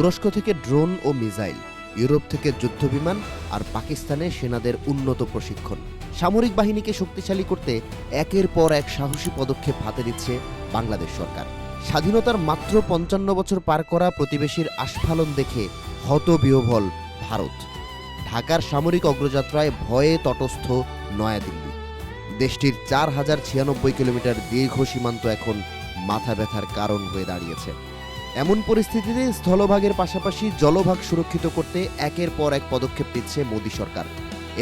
তুরস্ক থেকে ড্রোন ও missile, Europe থেকে যুদ্ধবিমান আর পাকিস্তানে সেনাদের উন্নত প্রশিক্ষণ। সামরিক বাহিনীকে শক্তিশালী করতে একের পর এক সাহসী পদক্ষেপ হাতে দিচ্ছে বাংলাদেশ সরকার। স্বাধীনতার মাত্র পঞ্চান্ন বছর পার করা প্রতিবেশীর আস্ফালন দেখে হতবিহ্বল ভারত। ঢাকার সামরিক অগ্রযাত্রায় ভয়ে তটস্থ নয়াদিল্লি। দেশটির চার হাজার ছিয়ানব্বই কিলোমিটার দীর্ঘ সীমান্ত এখন মাথা ব্যথার কারণ হয়ে দাঁড়িয়েছে। এমন পরিস্থিতিতে স্থলভাগের পাশাপাশি জলভাগ সুরক্ষিত করতে একের পর এক পদক্ষেপ নিচ্ছে মোদী সরকার।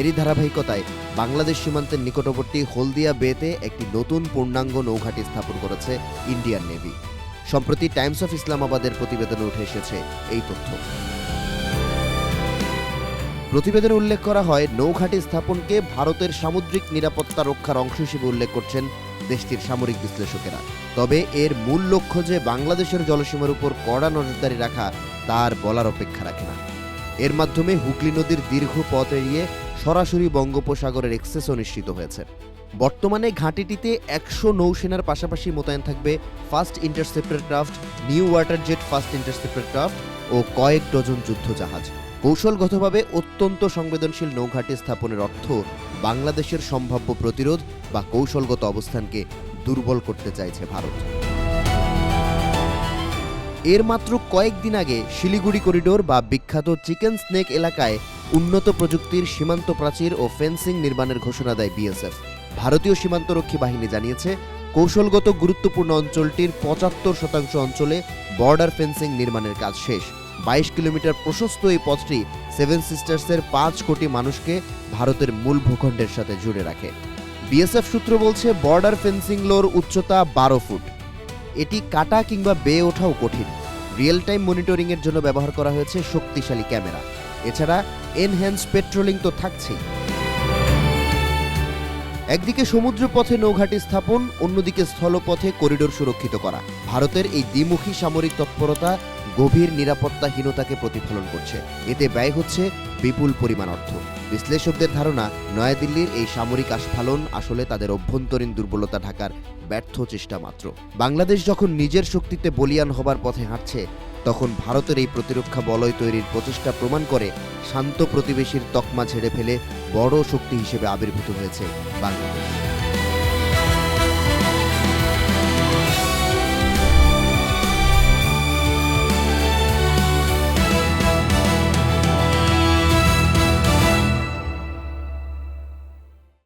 এরই ধারাবাহিকতায় বাংলাদেশ সীমান্তের নিকটবর্তী হলদিয়া বেতে একটি নতুন পূর্ণাঙ্গ নৌঘাটি স্থাপন করেছে ইন্ডিয়ান নেভি। সম্প্রতি টাইমস অফ ইসলামাবাদের প্রতিবেদনে উঠে এসেছে এই তথ্য। প্রতিবেদনে উল্লেখ করা হয়, নৌঘাটি স্থাপনকে ভারতের সামুদ্রিক নিরাপত্তা রক্ষার অংশ হিসেবে উল্লেখ করছেন দেশটির সামরিক বিশ্লেষকেরা। তবে এর মূল লক্ষ্য যে বাংলাদেশের জলসীমার উপর কড়া নজরদারি রাখা, তার বলার অপেক্ষা রাখে না। এর মাধ্যমে হুগলি নদীর দীর্ঘ পথ এড়িয়ে সরাসরি বঙ্গোপসাগরের এক্সেসও নিশ্চিত হয়েছে। বর্তমানে ঘাঁটিটিতে একশো নৌসেনার পাশাপাশি মোতায়েন থাকবে first interceptor craft, new water jet first interceptor craft ও কয়েক ডজন যুদ্ধ জাহাজ কৌশলগতভাবে অত্যন্ত সংবেদনশীল নৌঘাটি স্থাপনের অর্থ বাংলাদেশের সম্ভাব্য প্রতিরোধ বা কৌশলগত অবস্থানকে দুর্বল করতে চাইছে ভারত। এর মাত্র কয়েকদিন আগে শিলিগুড়ি করিডোর বা বিখ্যাত চিকেন স্নেক এলাকায় উন্নত প্রযুক্তির সীমান্ত প্রাচীর ও ফেন্সিং নির্মাণের ঘোষণা দেয় বিএসএফ। ভারতীয় সীমান্তরক্ষী বাহিনী জানিয়েছে, কৌশলগত গুরুত্বপূর্ণ অঞ্চলটির পঁচাত্তর শতাংশ অঞ্চলে বর্ডার ফেন্সিং নির্মাণের কাজ শেষ। বাইশ কিলোমিটার প্রশস্ত এই পথটি সেভেন সিস্টার্সের পাঁচ কোটি মানুষকে ভারতের মূল ভূখণ্ডের সাথে জুড়ে রাখে। বিএসএফ সূত্র বলছে, বর্ডার ফেন্সিং লোর উচ্চতা বারো ফুট। এটি কাটা কিংবা বেয়ে ওঠাও কঠিন। রিয়েল টাইম মনিটরিং এর জন্য ব্যবহার করা হয়েছে শক্তিশালী ক্যামেরা। এছাড়া এনহ্যান্স পেট্রোলিং তো থাকছেই। একদিকে সমুদ্র পথে নৌঘাটি স্থাপন, অন্যদিকে স্থলপথে করিডোর সুরক্ষিত করা। ভারতের এই দ্বিমুখী সামরিক তৎপরতা গভীর নিরাপত্তাহীনতাকে প্রতিফলন করছে। এতে ব্যয় হচ্ছে বিপুল পরিমাণ অর্থ। বিশ্লেষকদের ধারণা, নয়াদিল্লির এই সামরিক আস্ফালন আসলে তাদের অভ্যন্তরীণ দুর্বলতা ঢাকার ব্যর্থ চেষ্টা মাত্র। বাংলাদেশ যখন নিজের শক্তিতে বলিয়ান হবার পথে হাঁটছে, তখন ভারতের এই প্রতিরক্ষা বলয় তৈরির প্রচেষ্টা প্রমাণ করে শান্ত প্রতিবেশীর তকমা ছেড়ে ফেলে বড় শক্তি হিসেবে আবির্ভূত হয়েছে বাংলাদেশ।